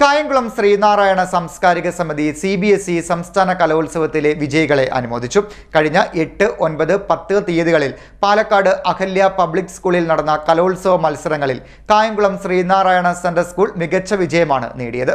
കായംകുളം ശ്രീനാരായണ സാംസ്കാരിക സമിതി C B S E സംസ്ഥാന കലോത്സവത്തിലെ വിജയികളെ അനുമോദിച്ചു. കഴിഞ്ഞ എട്ട് ഒൻപത് പത്ത് തീയതികളിൽ പാലക്കാട് അഹല്യ പബ്ലിക് സ്കൂളിൽ നടന്ന കലോത്സവ മത്സരങ്ങളിൽ കായംകുളം ശ്രീനാരായണ സെൻട്രൽ സ്കൂൾ മികച്ച വിജയമാണ് നേടിയത്.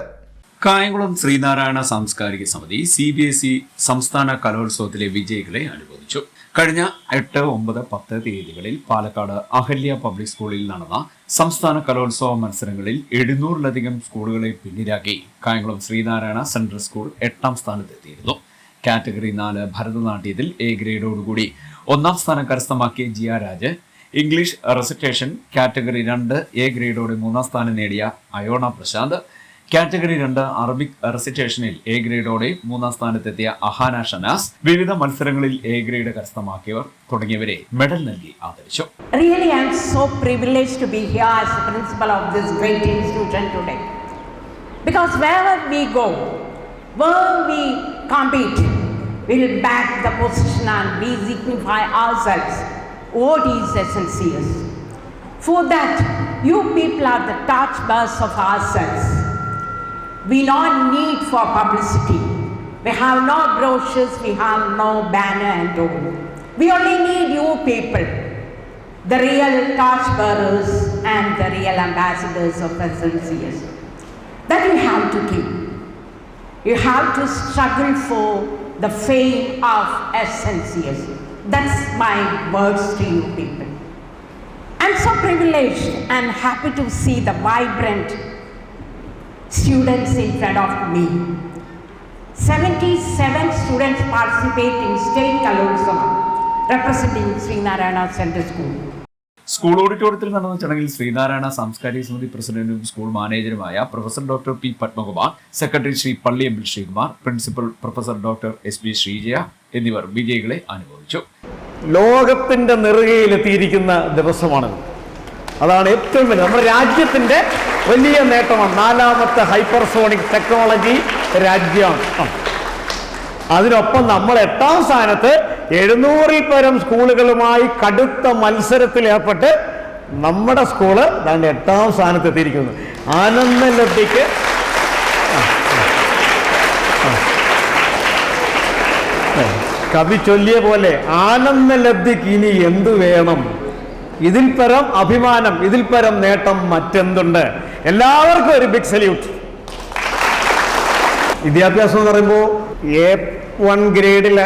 കായംകുളം ശ്രീനാരായണ സാംസ്കാരിക സമിതി സി ബി എസ് ഇ സംസ്ഥാന കലോത്സവത്തിലെ വിജയികളെ അനുമോദിച്ചു. കഴിഞ്ഞ എട്ട് ഒമ്പത് പത്ത് തീയതികളിൽ പാലക്കാട് അഹല്യ പബ്ലിക് സ്കൂളിൽ നടന്ന സംസ്ഥാന കലോത്സവ മത്സരങ്ങളിൽ എഴുന്നൂറിലധികം സ്കൂളുകളെ പിന്നിലാക്കി. കായംകുളം ശ്രീനാരായണ സെൻട്രൽ സ്കൂൾ എട്ടാം സ്ഥാനത്തെത്തിയിരുന്നു. കാറ്റഗറി നാല് ഭരതനാട്യത്തിൽ എ ഗ്രേഡോടുകൂടി ഒന്നാം സ്ഥാനം കരസ്ഥമാക്കിയ Jiya Raj English recitation category രണ്ട് എ ഗ്രേഡോടെ മൂന്നാം സ്ഥാനം നേടിയ അയോണ പ്രശാന്ത് കാറ്റഗറി രണ്ട് അറബിക് റെസിറ്റേഷനിൽ എ ഗ്രേഡോടെ മൂന്നാം സ്ഥാനത്തെത്തിയ അഹാന ഷനാസ് വിവിധ മത്സരങ്ങളിൽ എ ഗ്രേഡ് കരസ്ഥമാക്കിയവർ തുടങ്ങിയവരെ മെഡൽ നൽകി ആദരിച്ചു Really, I'm so privileged to be here as the principal of this great institution today. Because wherever we go, where we compete, we'll back the position and we signify ourselves what is essential. For that, you people are the touch torchbearers of ourselves. We don't need for publicity. We have no brochures, we have no banner and all. We only need you people, the real torchbearers and the real ambassadors of SNCS. That you have to keep. You have to struggle for the fame of SNCS. That's my words to you people. I'm so privileged and happy to see the vibrant students in front of me. 77 students participate in state Kalotsava, representing Sri Narayana Center School. School ഓഡിറ്റോറിയത്തിൽ നടന്ന ചടങ്ങിൽ ശ്രീനാരായണ സാംസ്കാരിക സമിതി പ്രസിഡന്റും school മാനേജരുമായ professor doctor P Padmakumar secretary Sri Palli M Sreekumar principal professor doctor S B Sreejaya എന്നിവർ വിജയികളെ അനുമോദിച്ചു ലോകത്തിന്റെ നെറുകയിലെത്തിയിരിക്കുന്ന ദിവസമാണിത് അതാണ് ഏറ്റവും വലിയ നമ്മുടെ രാജ്യത്തിന്റെ വലിയ നേട്ടമാണ്. നാലാമത്തെ ഹൈപ്പർസോണിക് ടെക്നോളജി രാജ്യമാണ്. അതിനൊപ്പം നമ്മൾ എട്ടാം സ്ഥാനത്ത് എഴുന്നൂറിൽ പരം സ്കൂളുകളുമായി കടുത്ത മത്സരത്തിൽ ഏർപ്പെട്ട് നമ്മുടെ സ്കൂൾ ദാണ്ട് എട്ടാം സ്ഥാനത്ത് എത്തിയിരിക്കുന്നു. ആനന്ദലബ്ധിക്ക് കവി ചൊല്ലിയ പോലെ ആനന്ദലബ്ധിക്ക് ഇനി എന്തു വേണം? ഇതിൽ പരം അഭിമാനം ഇതിൽ പരം നേട്ടം മറ്റെന്തുണ്ട്? എല്ലാവർക്കും ഒരു ബിഗ് സല്യൂട്ട് വിദ്യാഭ്യാസം എന്ന് പറയുമ്പോൾ എ വൺ ഗ്രേഡിൽ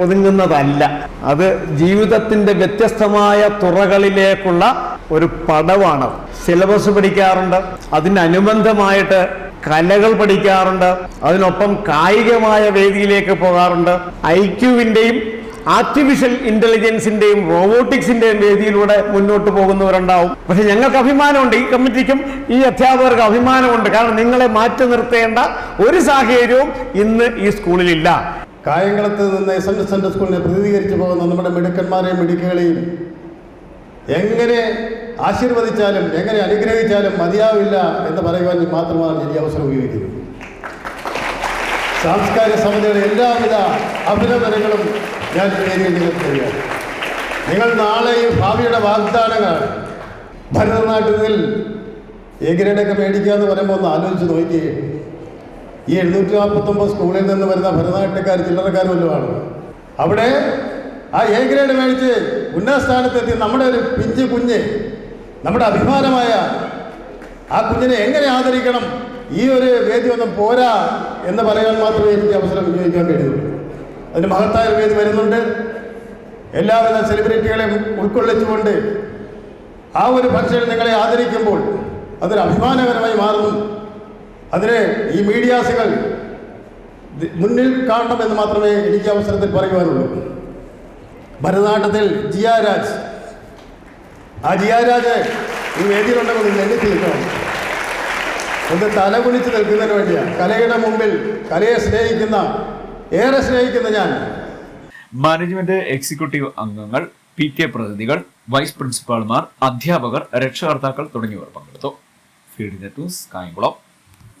ഒതുങ്ങുന്നതല്ല. അത് ജീവിതത്തിന്റെ വ്യത്യസ്തമായ തുറകളിലേക്കുള്ള ഒരു പടവാണ്. സിലബസ് പഠിക്കാറുണ്ട് അതിനനുബന്ധമായിട്ട് കലകൾ പഠിക്കാറുണ്ട് അതിനൊപ്പം കായികമായ വേദിയിലേക്ക് പോകാറുണ്ട്. ഐക്യുവിന്റെയും ആർട്ടിഫിഷ്യൽ ഇന്റലിജൻസിന്റെയും റോബോട്ടിക്സിന്റെയും വേദിയിലൂടെ മുന്നോട്ട് പോകുന്നവരുണ്ടാവും. പക്ഷെ ഞങ്ങൾക്ക് അഭിമാനമുണ്ട്. ഈ കമ്മിറ്റിക്കും ഈ അധ്യാപകർക്ക് അഭിമാനമുണ്ട്. കാരണം നിങ്ങളെ മാറ്റി നിർത്തേണ്ട ഒരു സാഹചര്യവും ഇന്ന് ഈ സ്കൂളിലില്ല. കായംകുളത്ത് നിന്ന് എസ് എൻ എസ് സെൻട്രൽ സ്കൂളിനെ പ്രതിനിധീകരിച്ച് പോകുന്ന നമ്മുടെ മിടുക്കന്മാരെയും മിടുക്കുകളെയും എങ്ങനെ ആശീർവദിച്ചാലും എങ്ങനെ അനുഗ്രഹിച്ചാലും മതിയാവില്ല എന്ന് പറയുവാൻ മാത്രമാണ് ഞാൻ ഈ അവസരം ഉപയോഗിക്കുന്നത്. സാംസ്കാരിക സമിതിയുടെ എല്ലാവിധ അഭിനന്ദനങ്ങളും ഞാൻ നിങ്ങൾക്ക് തരികയാണ് നിങ്ങൾ നാളെ ഈ ഭാവിയുടെ വാഗ്ദാനങ്ങൾ ഭരതനാട്യത്തിൽ എ മേടിക്കുക എന്ന് പറയുമ്പോൾ ഒന്ന് ആലോചിച്ച് നോക്കിയേ. ഈ എഴുന്നൂറ്റി നാൽപ്പത്തൊമ്പത് സ്കൂളിൽ നിന്ന് വരുന്ന ഭരതനാട്യക്കാർ ചില്ലറക്കാർ വല്ലതുമാണ്. അവിടെ ആ എ ഗ്രേഡ് മേടിച്ച് ഉന്നതസ്ഥാനത്തെത്തി നമ്മുടെ ഒരു പിഞ്ച് കുഞ്ഞ് നമ്മുടെ അഭിമാനമായ ആ കുഞ്ഞിനെ എങ്ങനെ ആദരിക്കണം? ഈ ഒരു വേദി ഒന്നും പോരാ എന്ന് പറയാൻ മാത്രമേ എനിക്ക് അവസരം വിനിയോഗിക്കാൻ കഴിയുള്ളൂ. അതിന് മഹത്തായ ഒരു വരുന്നുണ്ട്. എല്ലാവിധ സെലിബ്രിറ്റികളെയും ഉൾക്കൊള്ളിച്ചുകൊണ്ട് ആ ഒരു ഫംഗ്ഷനിൽ നിങ്ങളെ ആദരിക്കുമ്പോൾ അതൊരു അഭിമാനകരമായി മാറുന്നു. അതിന് ഈ മീഡിയാസുകൾ മുന്നിൽ കാണണം എന്ന് മാത്രമേ എനിക്ക് അവസരത്തിൽ പറയുവാനുള്ളൂ. ഭരതനാട്യത്തിൽ ജിയാരാജ്. ആ ജിയാരാജ് ഈ വേദിയിലുണ്ടെങ്കിൽ നിങ്ങൾ എണ്ണി നിൽക്കണം. ഒന്ന് തലകുണിച്ച് നിൽക്കുന്നതിന് വേണ്ടിയാണ്. കലയുടെ മുമ്പിൽ കലയെ സ്നേഹിക്കുന്ന ഏറെ സ്നേഹിക്കുന്ന ഞാൻ. മാനേജ്മെന്റ് എക്സിക്യൂട്ടീവ് അംഗങ്ങൾ പി എ പ്രതിനിധികൾ വൈസ് പ്രിൻസിപ്പാൾമാർ അധ്യാപകർ രക്ഷകർത്താക്കൾ തുടങ്ങിയവർ പങ്കെടുത്തു. Field news Kayamkulam.